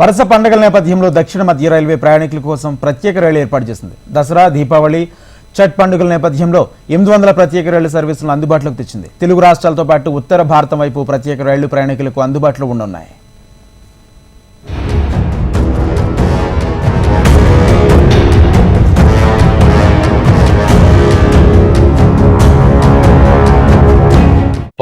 వరుస పండుగల నేపథ్యంలో దక్షిణ మధ్య రైల్వే ప్రయాణికుల కోసం ప్రత్యేక రైలు ఏర్పాటు చేసింది. దసరా దీపావళి ఛట్ పండుగల నేపథ్యంలో ఎనిమిది వందల ప్రత్యేక రైలు సర్వీసులను అందుబాటులోకి తెచ్చింది. తెలుగు రాష్ట్రాలతో పాటు ఉత్తర భారతం వైపు ప్రత్యేక రైళ్ళు ప్రయాణికులకు అందుబాటులో ఉండనున్నాయి.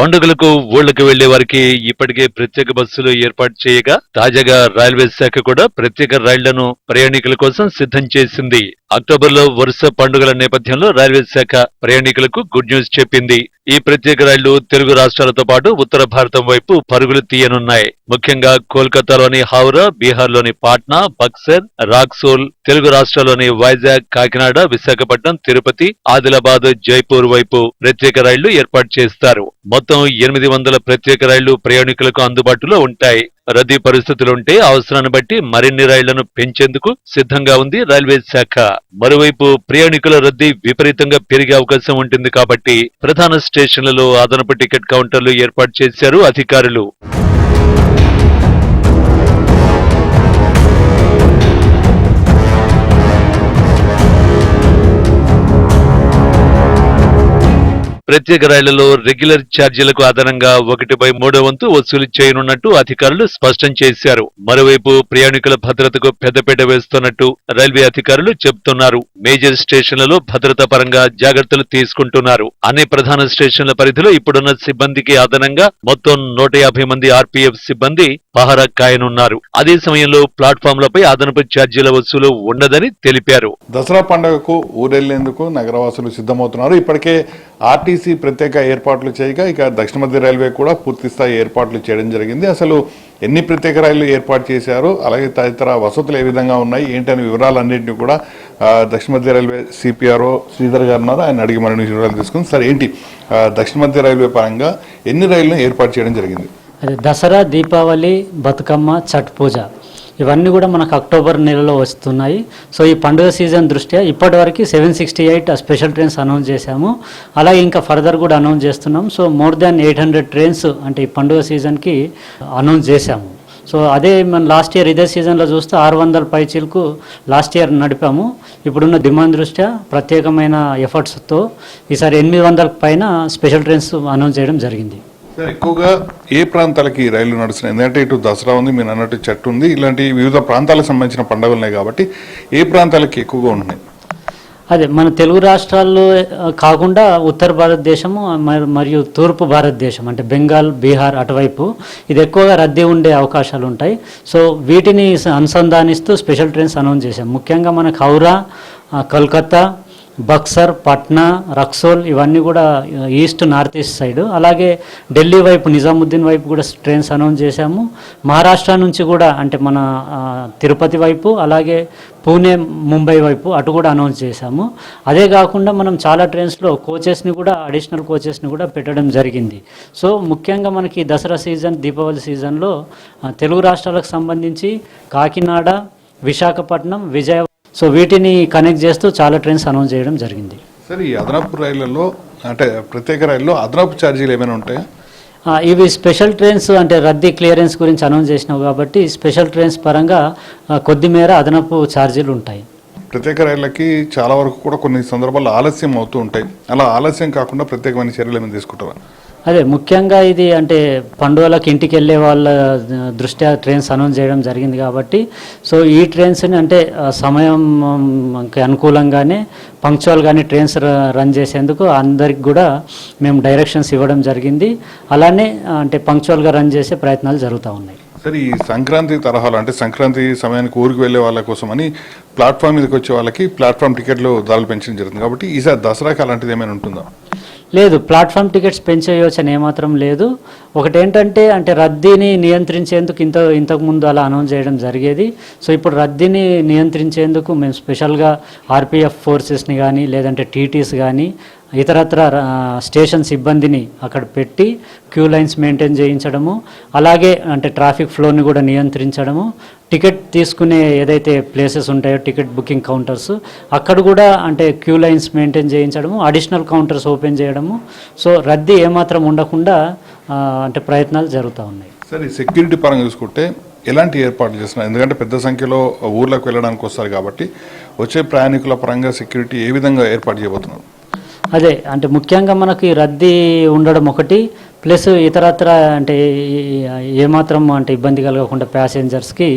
పండుగలకు ఊళ్ళకు వెళ్ళే వారికి ఇప్పటికే ప్రత్యేక బస్సులు ఏర్పాటు చేయగా తాజాగా రైల్వే శాఖ కూడా ప్రత్యేక రైళ్ళను ప్రయాణికుల కోసం సిద్ధం చేసింది. అక్టోబర్లో వరుస పండుగల నేపథ్యంలో రైల్వే శాఖ ప్రయాణికులకు గుడ్ న్యూస్ చెప్పింది. ఈ ప్రత్యేక రైళ్ళు తెలుగు రాష్ట్రాలతో పాటు ఉత్తర భారతం వైపు పరుగులు తీయనున్నాయి. ముఖ్యంగా కోల్కతాలోని హౌరా బీహార్లోని పాట్నా బక్సర్ రాక్సోల్ తెలుగు రాష్ట్రాల్లోని వైజాగ్ కాకినాడ విశాఖపట్నం తిరుపతి ఆదిలాబాద్ జైపూర్ వైపు ప్రత్యేక రైళ్ళు ఏర్పాటు చేస్తారు. మొత్తం ఎనిమిది వందల ప్రత్యేక రైళ్ళు ప్రయాణికులకు అందుబాటులో ఉంటాయి. రద్దీ పరిస్థితులుంటే అవసరాన్ని బట్టి మరిన్ని రైళ్ళను పెంచేందుకు సిద్ధంగా ఉంది రైల్వే శాఖ. మరోవైపు ప్రయాణికుల రద్దీ విపరీతంగా పెరిగే అవకాశం ఉంటుంది కాబట్టి ప్రధాన స్టేషన్లలో అదనపు టికెట్ కౌంటర్లు ఏర్పాటు చేశారు అధికారులు. ప్రత్యేక రైళ్ళలో రెగ్యులర్ ఛార్జీలకు అదనంగా ఒకటి బై మూడో వంతు వసూలు చేయనున్నట్టు అధికారులు స్పష్టం చేశారు. మరోవైపు ప్రయాణికుల భద్రతకు పెద్దపీట వేస్తున్నట్టు రైల్వే అధికారులు చెబుతున్నారు. మేజర్ స్టేషన్లలో భద్రతా పరంగా జాగ్రత్తలు తీసుకుంటున్నారు. అన్ని ప్రధాన స్టేషన్ల పరిధిలో ఇప్పుడున్న సిబ్బందికి అదనంగా మొత్తం నూట యాభై మంది ఆర్పీఎఫ్ సిబ్బంది పహరా కాయనున్నారు. అదే సమయంలో ప్లాట్ఫామ్లపై అదనపు ఛార్జీల వసూలు ఉండదని తెలిపారు. దసరా పండుగకు ఊరెళ్ళేందుకు నగరవాసులు సిద్ధమవుతున్నారు. ఇప్పటికే ఆర్టీసీ ప్రత్యేక ఏర్పాట్లు చేయగా ఇక దక్షిణ మధ్య రైల్వే కూడా పూర్తి స్థాయి ఏర్పాట్లు చేయడం జరిగింది. అసలు ఎన్ని ప్రత్యేక రైళ్ళు ఏర్పాటు చేశారు? అలాగే తదితర వసతులు ఏ విధంగా ఉన్నాయి? ఏంటనే వివరాలన్నింటినీ కూడా దక్షిణ మధ్య రైల్వే సిపిఆర్ఓ శ్రీధర్ గారు ఉన్నారు. ఆయన అడిగి మరిన్ని వివరాలు తీసుకుని సార్ ఏంటి దక్షిణ మధ్య రైల్వే పరంగా ఎన్ని రైళ్ళను ఏర్పాటు చేయడం జరిగింది? దసరా దీపావళి బతుకమ్మ ఛట్ పూజ. ఇవన్నీ కూడా మనకు అక్టోబర్ నెలలో వస్తున్నాయి. సో ఈ పండుగ సీజన్ దృష్ట్యా ఇప్పటివరకు seven sixty eight special trains announce చేశాము. అలాగే ఇంకా ఫర్దర్ కూడా అనౌన్స్ చేస్తున్నాం. So more than eight hundred trains అంటే ఈ పండుగ సీజన్కి అనౌన్స్ చేశాము. సో అదే మన లాస్ట్ ఇయర్ ఇదే సీజన్లో చూస్తే ఆరు వందల పైచీలకు లాస్ట్ ఇయర్ నడిపాము. ఇప్పుడున్న డిమాండ్ దృష్ట్యా ప్రత్యేకమైన ఎఫర్ట్స్తో ఈసారి ఎనిమిది వందల పైన స్పెషల్ ట్రైన్స్ అనౌన్స్ చేయడం జరిగింది. సార్ ఎక్కువగా ఏ ప్రాంతాలకి రైళ్ళు నడుస్తున్నాయి? ఎందుకంటే ఇటు దసరా ఉంది మీరు అన్నట్టు చెట్టు ఉంది. ఇలాంటి వివిధ ప్రాంతాలకు సంబంధించిన పండుగలు ఉన్నాయి కాబట్టి ఏ ప్రాంతాలకి ఎక్కువగా ఉన్నాయి? అదే మన తెలుగు రాష్ట్రాల్లో కాకుండా ఉత్తర భారతదేశము మరి- మరియు తూర్పు భారతదేశం అంటే బెంగాల్ బీహార్ అటువైపు ఇది ఎక్కువగా రద్దీ ఉండే అవకాశాలు ఉంటాయి. సో వీటిని అనుసంధానిస్తూ స్పెషల్ ట్రైన్స్ అనౌన్స్ చేశాం. ముఖ్యంగా మనకు హౌరా కల్కత్తా బక్సర్ పట్నా రక్సోల్ ఇవన్నీ కూడా ఈస్ట్ నార్త్ ఈస్ట్ సైడ్. అలాగే ఢిల్లీ వైపు నిజాముద్దీన్ వైపు కూడా ట్రైన్స్ అనౌన్స్ చేశాము. మహారాష్ట్ర నుంచి కూడా అంటే మన తిరుపతి వైపు అలాగే పూణే ముంబై వైపు అటు కూడా అనౌన్స్ చేశాము. అదే కాకుండా మనం చాలా ట్రైన్స్లో కోచెస్ని కూడా అడిషనల్ కోచెస్ని కూడా పెట్టడం జరిగింది. సో ముఖ్యంగా మనకి దసరా సీజన్ దీపావళి సీజన్లో తెలుగు రాష్ట్రాలకు సంబంధించి కాకినాడ విశాఖపట్నం విజయవాడ సో వీటిని కనెక్ట్ చేస్తూ చాలా ట్రైన్స్ అనౌన్స్ చేయడం జరిగింది. సార్ ఈ అదనపు రైళ్ళలో అంటే ప్రత్యేక రైల్లో అదనపు ఛార్జీలు ఏమైనా ఉంటాయా? ఇవి స్పెషల్ ట్రైన్స్ అంటే రద్దీ క్లియరెన్స్ గురించి అనౌన్స్ చేసినావు కాబట్టి స్పెషల్ ట్రైన్స్ పరంగా కొద్ది మేర అదనపు ఛార్జీలు ఉంటాయి. ప్రత్యేక రైళ్ళకి చాలా వరకు కూడా కొన్ని సందర్భాల్లో ఆలస్యం అవుతూ ఉంటాయి. అలా ఆలస్యం కాకుండా ప్రత్యేకమైన చర్యలు ఏమైనా తీసుకుంటారా అదే ముఖ్యంగా ఇది అంటే పండుగలకు ఇంటికి వెళ్ళే వాళ్ళ దృష్ట్యా ట్రైన్స్ అనౌన్స్ చేయడం జరిగింది కాబట్టి సో ఈ ట్రైన్స్ని అంటే సమయంకి అనుకూలంగానే పంక్చువల్ అనుకూలంగానే పంక్చువల్గానే ట్రైన్స్ ర- రన్ చేసేందుకు అందరికి కూడా మేము డైరెక్షన్స్ ఇవ్వడం జరిగింది. అలానే అంటే పంక్చువల్గా రన్ చేసే ప్రయత్నాలు జరుగుతూ ఉన్నాయి. సరే ఈ సంక్రాంతి తరహాలో అంటే సంక్రాంతి సమయానికి ఊరికి వెళ్ళే వాళ్ళ కోసమని ప్లాట్ఫామ్ మీదకి వచ్చే వాళ్ళకి ప్లాట్ఫామ్ టికెట్లు ధరలు పెంచడం జరుగుతుంది. కాబట్టి ఈసారి దసరాకి అలాంటిది ఏమైనా ఉంటుందా? లేదు ప్లాట్ఫామ్ టికెట్స్ పెంచే యోచన ఏమాత్రం లేదు. ఒకటేంటంటే అంటే రద్దీని నియంత్రించేందుకు ఇంత ఇంతకు ముందు అలా అనౌన్స్ చేయడం జరిగేది. సో ఇప్పుడు రద్దీని నియంత్రించేందుకు మేము స్పెషల్గా ఆర్పిఎఫ్ ఫోర్సెస్ని కానీ లేదంటే టీటీస్ కానీ ఇతరత్ర స్టేషన్ సిబ్బందిని అక్కడ పెట్టి క్యూ లైన్స్ మెయింటైన్ చేయించడము అలాగే అంటే ట్రాఫిక్ ఫ్లోని కూడా నియంత్రించడము టికెట్ తీసుకునే ఏదైతే ప్లేసెస్ ఉంటాయో టికెట్ బుకింగ్ కౌంటర్స్ అక్కడ కూడా అంటే క్యూ లైన్స్ మెయింటైన్ చేయించడము అడిషనల్ కౌంటర్స్ ఓపెన్ చేయడము సో రద్దీ ఏమాత్రం ఉండకుండా అంటే ప్రయత్నాలు జరుగుతూ ఉన్నాయి. సరే సెక్యూరిటీ పరంగా చూసుకుంటే ఎలాంటి ఏర్పాట్లు చేస్తున్నారు? ఎందుకంటే పెద్ద సంఖ్యలో ఊర్లకు వెళ్ళడానికి వస్తారు కాబట్టి వచ్చే ప్రయాణికుల పరంగా సెక్యూరిటీ ఏ విధంగా ఏర్పాటు చేయబోతున్నారు? అదే అంటే ముఖ్యంగా మనకి రద్దీ ఉండడం ఒకటి ప్లస్ ఇతరత్ర అంటే ఏమాత్రం అంటే ఇబ్బంది కలగకుండా ప్యాసింజర్స్కి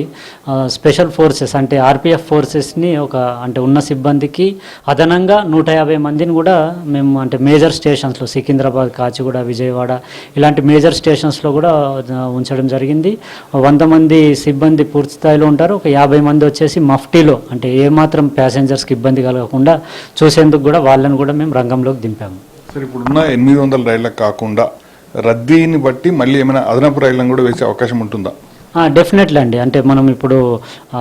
స్పెషల్ ఫోర్సెస్ అంటే ఆర్పిఎఫ్ ఫోర్సెస్ని ఒక అంటే ఉన్న సిబ్బందికి అదనంగా నూట యాభై మందిని కూడా మేము అంటే మేజర్ స్టేషన్స్లో సికింద్రాబాద్ కాచిగూడ విజయవాడ ఇలాంటి మేజర్ స్టేషన్స్లో కూడా ఉంచడం జరిగింది. వంద మంది సిబ్బంది పూర్తి స్థాయిలో ఉంటారు. ఒక యాభై మంది వచ్చేసి మఫ్టీలో అంటే ఏమాత్రం ప్యాసింజర్స్కి ఇబ్బంది కలగకుండా చూసేందుకు కూడా వాళ్ళని కూడా మేము రంగంలోకి దింపాము. సరే ఇప్పుడున్న ఎనిమిది వందల రైళ్ళకు కాకుండా రద్దీని బట్టి మళ్ళీ ఏమైనా అదనపు రైళ్ళను కూడా వేసే అవకాశం ఉంటుందా? డెఫినెట్లీ అండి. అంటే మనం ఇప్పుడు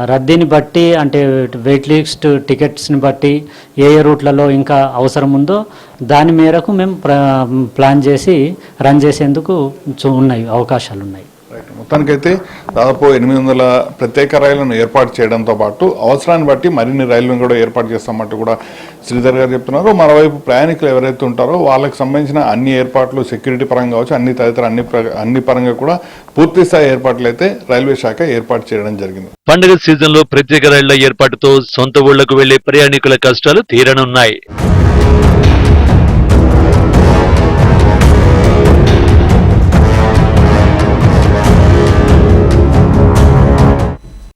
రద్దీని బట్టి అంటే వెయిట్ లిస్ట్ టికెట్స్ని బట్టి ఏ ఏ రూట్లలో ఇంకా అవసరం ఉందో దాని మేరకు మేము ప్లాన్ చేసి రన్ చేసేందుకు ఉన్నాయి అవకాశాలు ఉన్నాయి మొత్తానికైతే దాదాపు ఎనిమిది వందల ప్రత్యేక రైళ్ళను ఏర్పాటు చేయడంతో పాటు అవసరాన్ని బట్టి మరిన్ని రైళ్ళను కూడా ఏర్పాటు చేస్తామంటూ కూడా శ్రీధర్ గారు చెప్తున్నారు. మరోవైపు ప్రయాణికులు ఎవరైతే ఉంటారో వాళ్ళకి సంబంధించిన అన్ని ఏర్పాట్లు సెక్యూరిటీ పరంగా కావచ్చు అన్ని తదితర అన్ని అన్ని పరంగా కూడా పూర్తి స్థాయి ఏర్పాట్లు అయితే రైల్వే శాఖ ఏర్పాటు చేయడం జరిగింది. పండుగ సీజన్లో ప్రత్యేక రైళ్ళ ఏర్పాటుతో సొంత ఊళ్ళకు వెళ్ళే ప్రయాణికుల కష్టాలు తీరనున్నాయి.